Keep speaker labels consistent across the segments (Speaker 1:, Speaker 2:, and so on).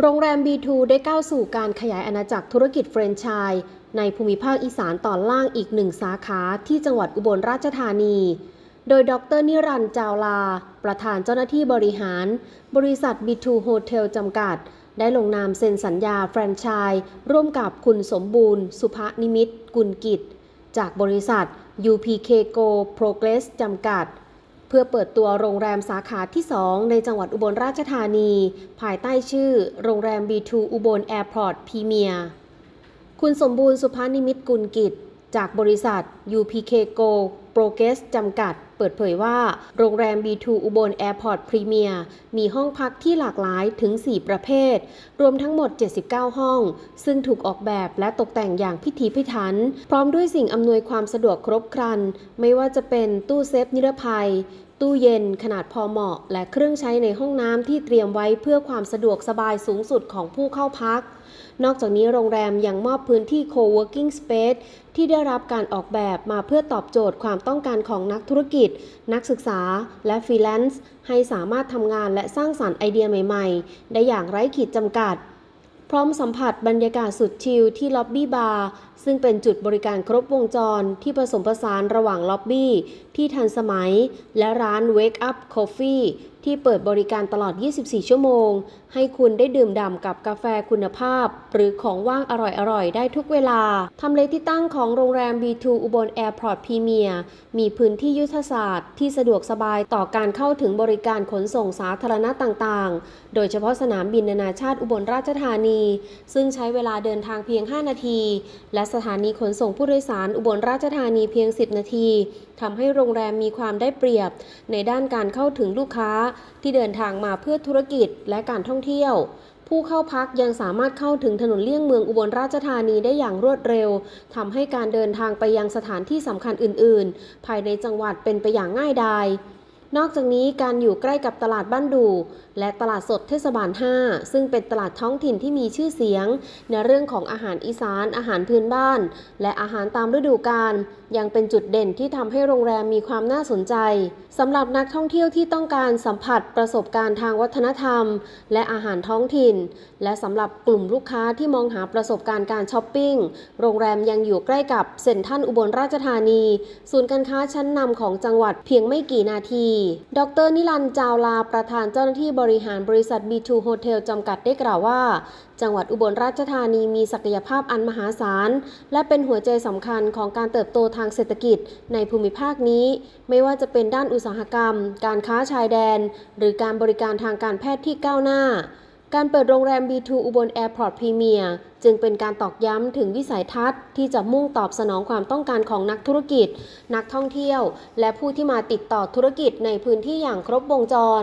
Speaker 1: โรงแรม B2 ได้ก้าวสู่การขยายอาณาจักรธุรกิจแฟรนไชส์ในภูมิภาคอีสานตอนล่างอีกหนึ่งสาขาที่จังหวัดอุบลราชธานี โดยดรนิรันดร์จาวลา ประธานเจ้าหน้าที่บริหาร บริษัท B2 Hotel จำกัด ได้ลงนามเซ็นสัญญาแฟรนไชส์ร่วมกับคุณสมบูรณ์ สุภนิมิตกุลกิจ จากบริษัท UPK Go Progress จำกัด เพื่อเปิดตัวโรงแรมสาขาที่ 2 ในจังหวัดอุบลราชธานี ภายใต้ชื่อ โรงแรม B2 อุบลแอร์พอร์ตพรีเมียร์คุณสมบูรณ์สุภานิมิตกุลกิจ จากบริษัท UPK Go Progress จำกัด เปิดเผยว่า โรงแรม B2 อุบลแอร์พอร์ตพรีเมียร์มีห้องพักที่หลากหลายถึง 4 ประเภท รวมทั้งหมด 79 ห้อง ซึ่งถูกออกแบบและตกแต่งอย่างพิถีพิถัน พร้อมด้วยสิ่งอำนวยความสะดวกครบครัน ไม่ว่าจะเป็นตู้เซฟนิรภัย ตู้เย็นขนาดพอเหมาะ และเครื่องใช้ในห้องน้ำที่เตรียมไว้เพื่อความสะดวกสบายสูงสุดของผู้เข้าพัก นอกจากนี้โรงแรมยังมอบพื้นที่ co-working space ที่ได้รับการออกแบบมาเพื่อตอบโจทย์ความต้องการของนักธุรกิจ นักศึกษา และฟรีแลนซ์ให้สามารถทำงานและสร้างสรรค์ไอเดียใหม่ ๆ ได้อย่างไร้ขีดจำกัด พร้อมสัมผัสบรรยากาศสุดชิลที่ล็อบบี้บาร์ซึ่งเป็นจุดบริการครบวงจรที่ผสมผสานระหว่างล็อบบี้ที่ทันสมัย และร้าน Wake Up Coffee ที่เปิดบริการตลอด 24 ชั่วโมง ให้คุณได้ดื่มด่ำกับกาแฟคุณภาพ หรือของว่างอร่อยๆ ได้ทุกเวลา ทำเลที่ตั้งของโรงแรม B2 อุบลแอร์พอร์ตพรีเมียร์มีพื้นที่ยุทธศาสตร์ที่สะดวกสบายต่อการเข้าถึงบริการขนส่งสาธารณะต่างๆ โดยเฉพาะสนามบินนานาชาติอุบลราชธานี ซึ่งใช้เวลาเดินทางเพียง 5 นาที และสถานีขนส่งผู้โดยสารอุบลราชธานีเพียง 10 นาทีทำให้โรงแรมมีความได้เปรียบ ในด้านการเข้าถึงลูกค้าที่เดินทางมาเพื่อธุรกิจและการท่องเที่ยว ผู้เข้าพักยังสามารถเข้าถึงถนนเลี่ยงเมืองอุบลราชธานีได้อย่างรวดเร็วทำให้การเดินทางไปยังสถานที่สำคัญอื่น ๆ ภายในจังหวัดเป็นไปอย่างง่ายดาย นอกจากนี้การอยู่ใกล้กับตลาดบ้านดูและตลาดสดเทศบาล 5 ซึ่งเป็นตลาดท้องถิ่นที่มีชื่อเสียง ในเรื่องของอาหารอีสาน อาหารพื้นบ้าน และอาหารตามฤดูกาลยังเป็นจุดเด่นที่ทำให้โรงแรมมีความน่าสนใจสำหรับนักท่องเที่ยวที่ต้องการสัมผัสประสบการณ์ทางวัฒนธรรม และอาหารท้องถิ่น และสำหรับกลุ่มลูกค้าที่มองหาประสบการณ์การช้อปปิ้ง โรงแรมยังอยู่ใกล้กับเซ็นทรัลอุบลราชธานี ศูนย์การค้าชั้นนำของจังหวัดเพียงไม่กี่นาทีดรนิลันจาวลาประธานเจ้าหน้าที่บริหารบริษัท B2 Hotel จำกัดได้กล่าวว่า จังหวัดอุบลราชธานีมีศักยภาพอันมหาศาล และเป็นหัวใจสำคัญของการเติบโตทางเศรษฐกิจในภูมิภาคนี้ ไม่ว่าจะเป็นด้านอุตสาหกรรม การค้าชายแดน หรือการบริการทางการแพทย์ที่ก้าวหน้า การเปิดโรงแรม B2 อุบลแอร์พอร์ตพรีเมียร์จึงเป็นการตอกย้ำถึงวิสัยทัศน์ ที่จะมุ่งตอบสนองความต้องการของนักธุรกิจ นักท่องเที่ยว และผู้ที่มาติดต่อธุรกิจในพื้นที่อย่างครบวงจร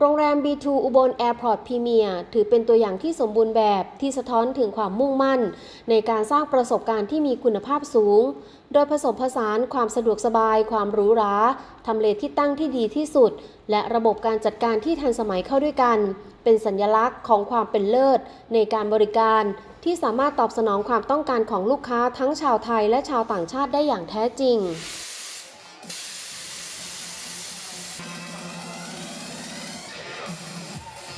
Speaker 1: โรงแรม B2 อุบลแอร์พอร์ตพรีเมียร์ถือเป็นตัวอย่างที่สมบูรณ์แบบที่สะท้อนถึงความมุ่งมั่น ในการสร้างประสบการณ์ที่มีคุณภาพสูง โดยผสมผสานความสะดวกสบาย ความหรูหราทำเลที่ตั้งที่ดีที่สุด และระบบการจัดการที่ทันสมัยเข้าด้วยกัน เป็นสัญลักษณ์ของความเป็นเลิศ ในการบริการ ที่สามารถตอบสนองความต้องการของลูกค้าทั้งชาวไทยและชาวต่างชาติได้อย่างแท้จริง